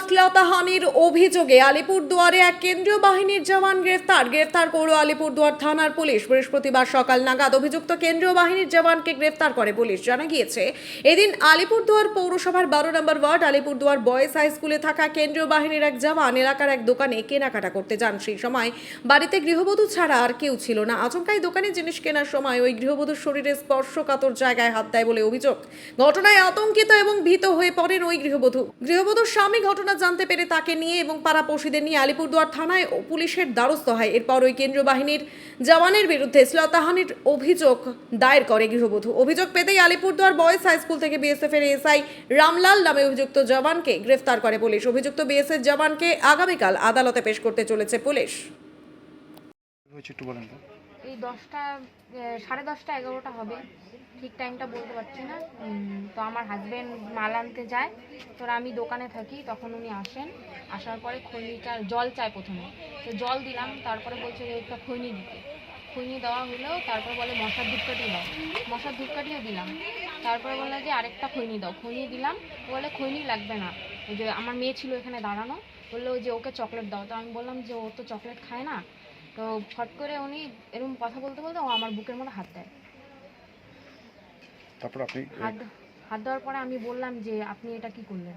শ্লীলতাহানির অভিযোগে আলিপুরদুয়ারে এক কেন্দ্রীয় বাহিনীর জওয়ান গ্রেফতার। গ্রেফতার করল আলিপুরদুয়ার থানার পুলিশ। বৃহস্পতিবার সকাল নাগাদ অভিযুক্ত কেন্দ্রীয় বাহিনীর জওয়ানকে গ্রেফতার করে পুলিশ। জানা গিয়েছে, এদিন আলিপুরদুয়ার পৌরসভার বারো number ward, Alipurduar boys high স্কুলে থাকা কেন্দ্রীয় বাহিনীর এক জওয়ান এলাকার এক দোকানে কেনাকাটা করতে যান। সেই সময় বাড়িতে গৃহবধূ ছাড়া আর কেউ ছিল না। আচমকাই দোকানে জিনিস কেনার সময় ওই গৃহবধূর শরীরে স্পর্শকাতর জায়গায় হাত দেয় বলে অভিযোগ। ঘটনায় আতঙ্কিত এবং ভীত হয়ে পড়েন ওই গৃহবধূ। গৃহবধূর স্বামী ঘটনা জানতে পেরে তাকে নিয়ে এবং পাড়াপড়শিদের নিয়ে আলিপুরদুয়ার থানায় ও পুলিশের দ্বারস্থ হয়। এরপর ওই কেন্দ্রীয় বাহিনীর জওয়ানের বিরুদ্ধে শ্লীলতাহানির অভিযোগ দায়ের করে গৃহবধূ। অভিযোগ পেতেই আলিপুরদুয়ার বয়েজ হাই স্কুল থেকে বিএসএফ এর এসআই রামলাল নামে অভিযুক্ত জওয়ানকে গ্রেফতার করে পুলিশ। অভিযুক্ত বিএসএফ জওয়ানকে আগামীকাল আদালতে পেশ করতে চলেছে পুলিশ। এই দশটা সাড়ে দশটা এগারোটা হবে। ঠিক টাইমটা বলতে পারছি না। তো আমার হাজবেন্ড মাল আনতে যায়। তো আমি দোকানে থাকি, তখন উনি আসেন। আসার পরে খৈনিটা জল চায় প্রথমে। তো জল দিলাম, তারপরে বলছে যে একটা খৈনি দিতে। খৈনি দেওয়া হলেও তারপর বলে মশার ধূপকাঠি দাও। মশার ধূপকাঠিও দিলাম। তারপরে বলল যে আরেকটা খৈনি দাও। খৈনি দিলাম। বলে খৈনি লাগবে না। ওই যে আমার মেয়ে ছিল এখানে দাঁড়ানো। বলল যে ওকে চকলেট দাও। তো আমি বললাম যে ও তো চকলেট খায় না। তো ফট করে উনি এরকম কথা বলতে বলতে ও আমার বুকের মধ্যে হাত দেয়। তারপর আপনি হাত হাত দেওয়ার পরে আমি বললাম যে আপনি এটা কি করলেন?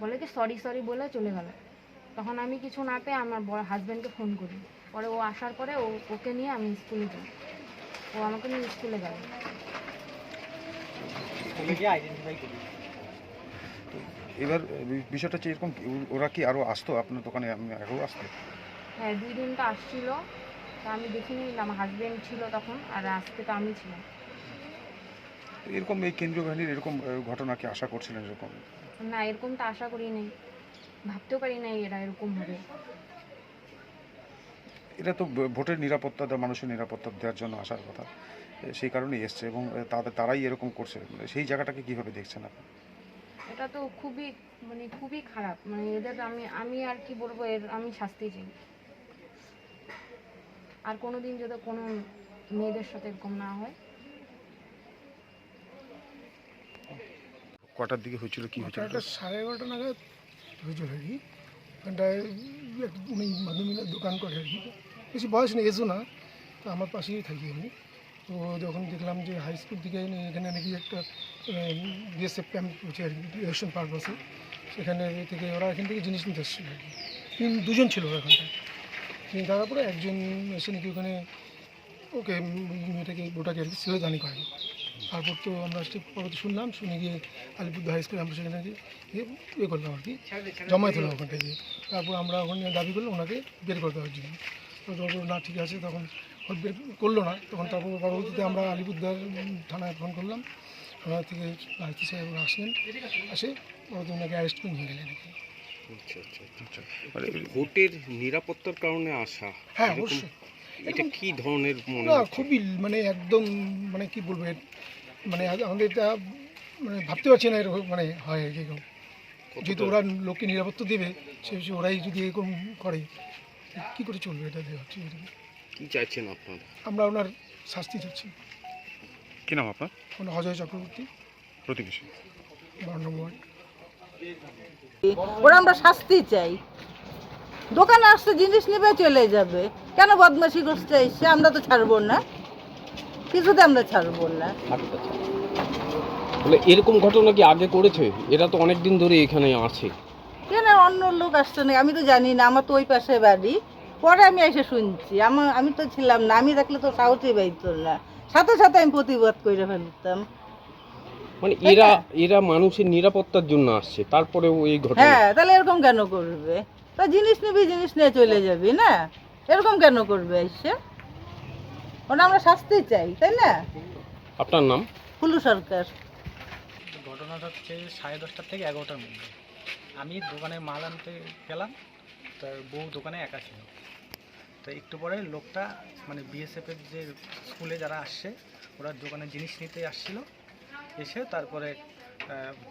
বলে যে সরি সরি বলে চলে গেল। তখন আমি কিছু না পেয়ে আমার বড় হাজব্যান্ডকে ফোন করি। পরে ও আসার পরে ও ওকে নিয়ে আমি স্কুলে যাই। ও আমাকে নিয়ে স্কুলে গেল। এবার বিষয়টা হচ্ছে এরকম ওরা কি আরও আসতো আপনার দোকানে? আমি আগেও আসতো? হ্যাঁ দুই দিনটা আসছিল। তো আমি দেখিনি আমার হাজব্যান্ড ছিল তখন আর আজকে তো আমি ছিলাম। এরকম এই কেন্দ্রীয় বাহিনীর এরকম ঘটনা কি আশা করছিলেন এরকম? না এরকম তো আশা করি নাই। ভাবতেও পারি নাই এরা এরকম হবে। এটা তো ভোটের নিরাপত্তা দেওয়া মানুষের নিরাপত্তা দেওয়ার জন্য আসার কথা। সেই কারণেই এসছে এবং তাদের তারাই এরকম করছে। মানে সেই জায়গাটাকে কীভাবে দেখছেন আপনি? এটা তো খুবই মানে খুবই খারাপ। মানে এদের আমি আমি আর কি বলব এর আমি শাস্তি চাই। আর কোনো দিন যাতে কোনো মেয়েদের সাথে এরকম না হয় কটার দিকে হয়েছিল, কি হয়েছিল? একটা সাড়ে এগারোটা নাগাদ হয়েছিল আর কি। ওখানটায় উনি মাধ্যমিকের দোকান করে আর কি। বেশি বয়স নেই এসো না, তো আমার পাশেই থাকি আমি। তো যখন দেখলাম যে হাই স্কুল থেকে এখানে নাকি একটা বিএসএফ ক্যাম্প হচ্ছে আর কি ইলেকশন পারপাসে সেখানে থেকে ওরা এখান থেকে জিনিস নিতে এসেছিল আর কি। তিন দুজন ছিল ওরা ওখানটায়। তিনি থাকার পরে একজন এসে নাকি ওখানে ওকে মেয়েটাকে ওটাকে আর কি সিলেদানি করে। তারপর তো আমরা পরবর্তী শুনলাম শুনে গিয়ে আলিপুর হাই স্কুলে আমরা সেখানে গিয়ে ইয়ে করলাম আর কি। জমায়েত হলাম ওখানটা গিয়ে। তারপর আমরা ওখানে দাবি করলাম ওনাকে বের করে দেওয়ার জন্য। তো যখন না ঠিক আছে তখন বের করল না। তখন তারপর পরবর্তীতে আমরা আলিপুরদার থানায় ফোন করলাম। থানা থেকে আইসি সাহেব আসলেন। আসে পরবর্তী ওনাকে অ্যারেস্ট করে নিয়ে গেলেন আর কি। আচ্ছা আচ্ছা আচ্ছা। মানে ভোটের নিরাপত্তার কারণে আসা হ্যাঁ অবশ্যই। এটা কি ধরনের মনে না খুবই মানে একদম মানে কি বলব এর- মানে আমাদের এটা মানে ভাবতে পারছি না এরকম মানে হয় আর কি এরকম। যেহেতু ওরা লোককে নিরাপত্তা দেবে সে বিষয়ে ওরাই যদি এরকম করে কী করে চলবে এটা হচ্ছে কি চাইছেন আপনারা? আমরা ওনার শাস্তি চাচ্ছি। কি নাম আপনার? ওনার অজয় চক্রবর্তী। প্রতিবেশী। বারো নম্বর ওয়ার্ড। ওরা আমরা শাস্তি চাই। দোকানে আসতে জিনিস নেবে চলে যাবে। কেন বদমাশি করতে এসে আমরা তো ছাড়বো না। কিছুতে আমরা ছাড়বো না। আচ্ছা আচ্ছা। বলে এরকম ঘটনা কি আগে করেছে? এরা তো অনেক দিন ধরে এখানে আছে। কেন অন্য লোক আসছে না আমি তো জানি না আমার তো ওই পাশে বাড়ি। পরে আমি এসে শুনছি। আমার আমি তো ছিলাম না আমি থাকলে তো সাহসই পাইত না। সাথে সাথে আমি প্রতিবাদ করে ফেলতাম। মানে এরা এরা মানুষের নিরাপত্তার জন্য আসছে তারপরেও এই ঘটনা হ্যাঁ তাহলে এরকম কেন করবে? তা জিনিস নিবি জিনিস নিয়ে চলে যাবি না? এরকম কেন করবে এসে? ওটা আমরা শাস্তি চাই তাই না? আপনার নাম? ফুলু সরকার। ঘটনাটা হচ্ছে সাড়ে দশটার থেকে এগারোটার মধ্যে। আমি দোকানে মাল আনতে গেলাম তার বউ দোকানে একা ছিল। তো একটু পরে লোকটা মানে বিএসএফের যে স্কুলে যারা আসছে ওরা দোকানে জিনিস নিতে আসছিল। এসে তারপরে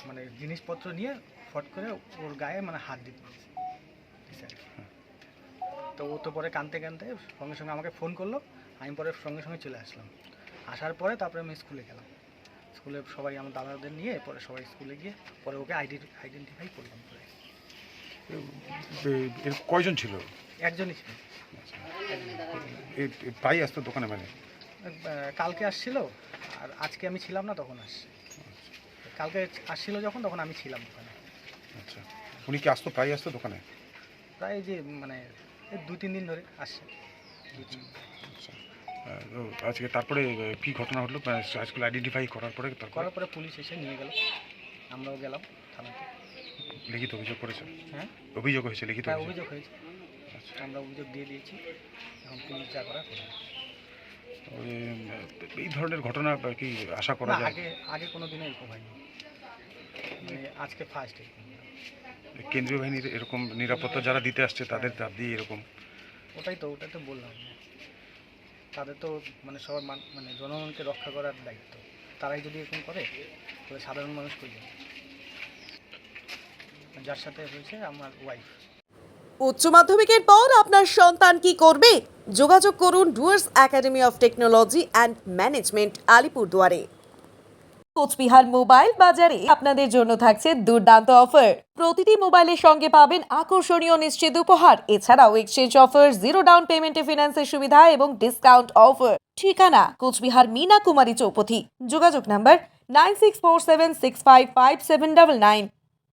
মানে জিনিসপত্র নিয়ে ফট করে ওর গায়ে মানে হাত দিতে দিছে আর কি। তো ও তো পরে কানতে কানতে সঙ্গে সঙ্গে আমাকে ফোন করল আমি পরে সঙ্গে সঙ্গে চলে আসলাম। আসার পরে তারপরে আমি স্কুলে গেলাম। স্কুলে সবাই আমার দাদাদের নিয়ে পরে সবাই স্কুলে গিয়ে পরে ওকে আইডি আইডেন্টিফাই করলাম পরে। কয়জন ছিল? একজনই ছিল। প্রায় আসতো দোকানে মানে? কালকে আসছিল আর আজকে আমি ছিলাম না তখন আসছে। কালকে আসছিল যখন তখন আমি ছিলাম দোকানে। আচ্ছা। উনি কি আসতো প্রায় আসতো দোকানে? প্রায় যে মানে এই দুই তিন দিন ধরে আসছে। আজকে তারপরে কি ঘটনা ঘটলো? আজকে আইডেন্টিফাই করার পরে করার পরে পুলিশ এসে নিয়ে গেল। আমরাও গেলাম থানাতে। লিখিত অভিযোগ করেছে? হ্যাঁ? অভিযোগ হয়েছে লিখিত হ্যাঁ অভিযোগ? হয়েছে। আচ্ছা। আমরা অভিযোগ দিয়ে দিয়েছি। এখন পুলিশ যা করা। ওই, এই ধরনের ঘটনা কি আশা করা যায়? আগে আগে কোনো দিনে এরকম হয়নি। মানে আজকে ফার্স্ট কেন্দ্রীয় বাহিনীর এরকম নিরাপত্তা যারা দিতে আসছে তাদের দিয়ে এরকম। ওটাই তো ওটাই তো বললাম। তাদের তো মানে সবার মান মানে জনগণকে রক্ষা করার দায়িত্ব। তারাই যদি এরকম করে তাহলে সাধারণ মানুষ কই যাবে? যার সাথে হয়েছে আমার ওয়াইফ উচ্চ মাধ্যমিকের পর আপনার সন্তান কি করবে? যোগাযোগ করুন Dooars academy of technology and management আলিপুরদুয়ারে। Cooch Behar mobile বাজারে আপনাদের জন্য থাকছে দুর্দান্ত অফার। প্রতিটি মোবাইলের সঙ্গে পাবেন আকর্ষণীয় নিশ্চিত উপহার। এছাড়াও এক্সচেঞ্জ অফার জিরো ডাউন পেমেন্টে ফিনান্সের সুবিধা এবং ডিসকাউন্ট অফার ঠিকানা কোচবিহার মিনা কুমারী চৌপথি। যোগাযোগ number nine six four seven six five five seven double nine